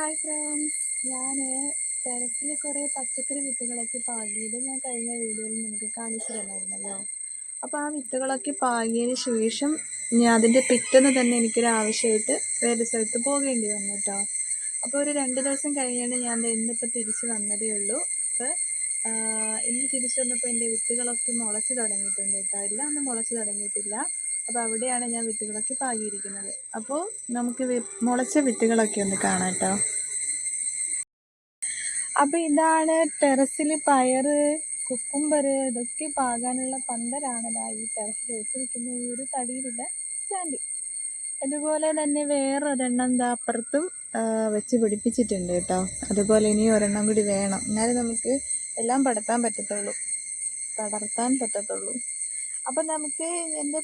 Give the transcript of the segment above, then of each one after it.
Hi friends ഞാൻ ടെറസിൽ കുറേ പച്ചക്കറി വിത്തുകളൊക്കെ പാകിയത് ഞാൻ കഴിഞ്ഞ വീഡിയോയിൽ നിങ്ങൾക്ക് കാണിച്ചു തന്നായിരുന്നല്ലോ അപ്പോൾ ആ വിത്തുകളൊക്കെ പാകിയതിന് ശേഷം ഞാൻ അതിന്റെ പിറ്റേന്ന് തന്നെ എനിക്കൊരു ആവശ്യമായിട്ട് വേറെ സ്ഥലത്ത് പോകേണ്ടി വന്നു കേട്ടോ അപ്പോൾ ഒരു രണ്ട് ദിവസം കഴിഞ്ഞാണ് ഞാൻ ഇന്നിപ്പോൾ തിരിച്ച് വന്നതേ ഉള്ളൂ. അപ്പോൾ ഇന്ന് തിരിച്ചു വന്നപ്പോൾ എന്റെ വിത്തുകളൊക്കെ മുളച്ച് തുടങ്ങിയിട്ടുണ്ട് കേട്ടോ എല്ലാം ഒന്നും മുളച്ച് തുടങ്ങിയിട്ടില്ല. അപ്പോൾ അവിടെയാണ് ഞാൻ വിത്തുകളൊക്കെ പാകിയിരിക്കുന്നത്. അപ്പോൾ നമുക്ക് മുളച്ച വിത്തുകളൊക്കെ ഒന്ന് കാണാം കേട്ടോ അപ്പോൾ ഇതാണ് ടെറസിൽ പയറ് കുക്കുംബർ ഇതൊക്കെ പാകാനുള്ള പന്തലാണ് ഈ ടെറസിൽ വെച്ചിരിക്കുന്ന ഈ ഒരു തടിയിലുള്ള സ്റ്റാൻഡ്. അതുപോലെ തന്നെ വേറൊരെണ്ണം ദാ അപ്പുറത്തും വെച്ച് പിടിപ്പിച്ചിട്ടുണ്ട് കേട്ടോ അതുപോലെ ഇനി ഒരെണ്ണം കൂടി വേണം. എന്നാലും നമുക്ക് എല്ലാം പടർത്താൻ പറ്റത്തുള്ളൂ. പടർത്താൻ പറ്റത്തുള്ളൂ. അപ്പം നമുക്ക് എന്റെ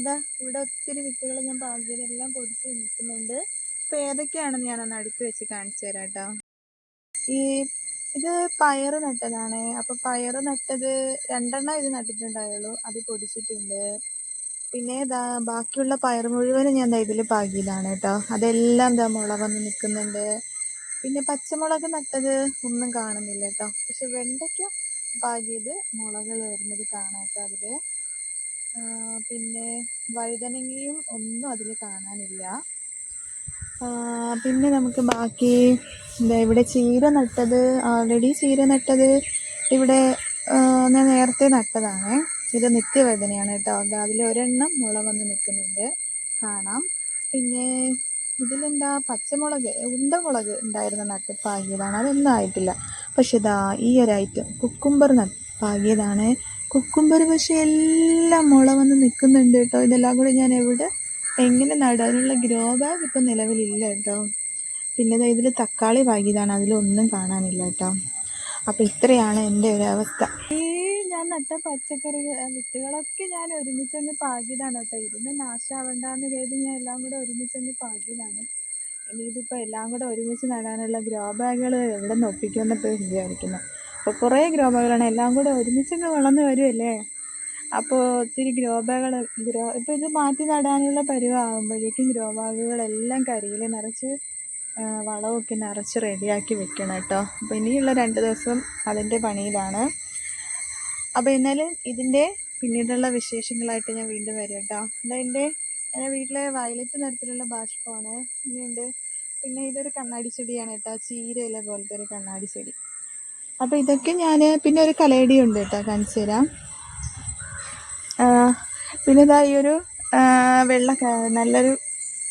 ഇതാ ഇവിടെ ഒത്തിരി വിത്തുകൾ ഞാൻ പാകിയതെല്ലാം പൊടിച്ച് നിൽക്കുന്നുണ്ട്. അപ്പോൾ ഏതൊക്കെയാണെന്ന് ഞാനൊന്ന് അടുത്ത് വെച്ച് കാണിച്ചു തരാം കേട്ടോ ഈ ഇത് പയർ നട്ടതാണ്. അപ്പോൾ പയർ നട്ടത് രണ്ടെണ്ണം ഇത് നട്ടിട്ടുണ്ടായുള്ളൂ. അത് പൊടിച്ചിട്ടുണ്ട്. പിന്നെ ദാ ബാക്കിയുള്ള പയർ മുഴുവനും ഞാൻ ഇതിൽ പാകിയതാണ് കേട്ടോ. അതെല്ലാം ദാ മുള നിൽക്കുന്നുണ്ട്. പിന്നെ പച്ചമുളക് നട്ടത് ഒന്നും കാണുന്നില്ല കേട്ടോ. പക്ഷെ വെണ്ടയ്ക്ക പാകിയത് മുളകൾ വരുന്നത് കാണാം കേട്ടോ അതിൽ പിന്നെ വഴുതനങ്ങയും ഒന്നും അതിൽ കാണാനില്ല. പിന്നെ നമുക്ക് ബാക്കി എന്താ ഇവിടെ ചീര നട്ടത് ആൾറെഡി ചീര നട്ടത് ഇവിടെ ഞാൻ നേരത്തെ നട്ടതാണ്. ഇത് നിത്യവേദനയാണ് കേട്ടോ. അതിൽ ഒരെണ്ണം മുള വന്ന് നിൽക്കുന്നുണ്ട് കാണാം. പിന്നെ ഇതിലെന്താ പച്ചമുളക് ഉണ്ടമുളക് ഉണ്ടായിരുന്ന നട്ട് പാകിയതാണ്. അതൊന്നും ആയിട്ടില്ല. പക്ഷെ ഇതാ ഈ ഒരു ഐറ്റം കുക്കുംബർ നട്ട് പാകിയതാണ്. കുക്കുംബർ പക്ഷെ എല്ലാം മുള വന്ന് നിൽക്കുന്നുണ്ട് കേട്ടോ. ഇതെല്ലാം കൂടി ഞാൻ എവിടെ? എങ്ങനെ നടാനുള്ള ഗ്രോ ബാഗ് ഇപ്പം നിലവിലില്ല കേട്ടോ. പിന്നെ ഇതിൽ തക്കാളി വൈകിയതാണ് അതിലൊന്നും കാണാനില്ല കേട്ടോ. അപ്പം ഇത്രയാണ് എന്റെ ഒരു അവസ്ഥ. ഈ ഞാൻ നട്ട പച്ചക്കറി വിത്തുകളൊക്കെ ഞാൻ ഒരുമിച്ചങ്ങ് പാകിയതാണ് കേട്ടോ. ഇതിന് നാശാവണ്ടെന്ന് കരുതി ഞാൻ എല്ലാം കൂടെ ഒരുമിച്ചങ്ങ് പാകിയതാണ്. ഇനി ഇതിപ്പോൾ എല്ലാം കൂടെ ഒരുമിച്ച് നടാനുള്ള ഗ്രോ ബാഗുകൾ എവിടെ നിന്ന് ഒപ്പിക്കുമെന്നിപ്പോൾ വിചാരിക്കുന്നത് അപ്പോൾ കുറേ ഗ്രോ ബാഗുകളാണ് എല്ലാം കൂടെ ഒരുമിച്ചങ്ങ് വളർന്നു വരുമല്ലേ അപ്പോൾ ഒത്തിരി ഗ്രോ ബാഗുകൾ ഗ്രോ ഇപ്പോൾ ഇത് മാറ്റി നടാനുള്ള പരുവാകുമ്പോഴേക്കും ഗ്രോ ബാഗുകളെല്ലാം കരിയിൽ നിറച്ച് വളമൊക്കെ നിറച്ച് റെഡിയാക്കി വെക്കണം കേട്ടോ. അപ്പോൾ ഇനിയുള്ള രണ്ട് ദിവസം അതിന്റെ പണിയിലാണ്. അപ്പോൾ എന്നാലും ഇതിന്റെ പിന്നീടുള്ള വിശേഷങ്ങളായിട്ട് ഞാൻ വീണ്ടും വരും കേട്ടോ. അതെന്റെ എന്റെ വീട്ടിലെ വയലറ്റ് നിറത്തിലുള്ള ബാഷ്പമാണ്. ഇനിയുണ്ട്. പിന്നെ ഇതൊരു കണ്ണാടി ചെടിയാണ് കേട്ടോ. ചീരയില പോലത്തെ ഒരു കണ്ണാടി ചെടി. അപ്പോൾ ഇതൊക്കെ ഞാൻ പിന്നെ ഒരു കലേടി ഉണ്ട് കേട്ടോ കാണിച്ചു തരാം പിന്നെ ഇതാ ഈ ഒരു വെള്ള നല്ലൊരു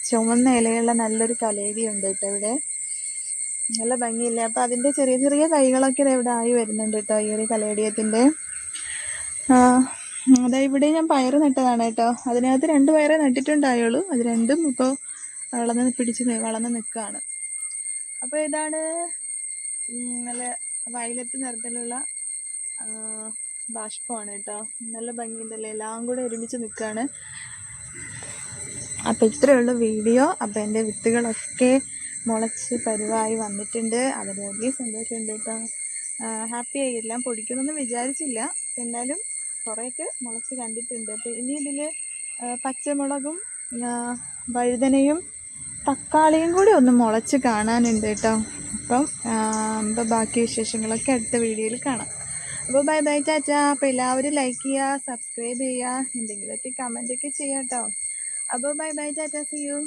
ചുമന്ന ഇലയുള്ള നല്ലൊരു കലേടി ഉണ്ട് കേട്ടോ ഇവിടെ. നല്ല ഭംഗിയില്ലേ? അപ്പോൾ അതിന്റെ ചെറിയ ചെറിയ തൈകളൊക്കെ ഇവിടെ ആയി വരുന്നുണ്ട് കേട്ടോ ഈ ഒരു കലേടിയത്തിന്റെ അതാ ഇവിടെ ഞാൻ പയറ് നട്ടതാണ് കേട്ടോ അതിനകത്ത് രണ്ട് പയറേ നട്ടിട്ടുണ്ടായുള്ളൂ. അത് രണ്ടും ഇപ്പോൾ വളർന്ന് പിടിച്ച് വളർന്ന് നിൽക്കുകയാണ് അപ്പോൾ ഇതാണ് നല്ല വയലറ്റ് നിറത്തിലുള്ള ബാഷ്പമാണ് കേട്ടോ. നല്ല ഭംഗിയുണ്ടല്ലേ? എല്ലാം കൂടെ ഒരുമിച്ച് നിൽക്കുകയാണ് അപ്പോൾ ഇത്രയേ ഉള്ളൂ വീഡിയോ. അപ്പോൾ എന്റെ വിത്തുകളൊക്കെ മുളച്ച് പരുവായി വന്നിട്ടുണ്ട്. അതിന് വലിയ സന്തോഷമുണ്ട് കേട്ടോ. ഹാപ്പി ആയി. എല്ലാം പൊടിക്കുന്നൊന്നും വിചാരിച്ചില്ല. എന്നാലും കുറേയൊക്കെ മുളച്ച് കണ്ടിട്ടുണ്ട്. അപ്പോൾ ഇനി ഇതിൽ പച്ചമുളകും വഴുതനയും തക്കാളിയും കൂടി ഒന്ന് മുളച്ച് കാണാനുണ്ട് കേട്ടോ. അപ്പം അപ്പോൾ ബാക്കി വിശേഷങ്ങളൊക്കെ അടുത്ത വീഡിയോയിൽ കാണാം. അപ്പോൾ ബൈ ബൈ ചാച്ച അപ്പോൾ എല്ലാവരും ലൈക്ക് ചെയ്യുക സബ്സ്ക്രൈബ് ചെയ്യുക എന്തെങ്കിലുമൊക്കെ കമന്റ് ഒക്കെ ചെയ്യാം കേട്ടോ അപ്പോൾ ബൈ ബൈ ചാച്ച സി യു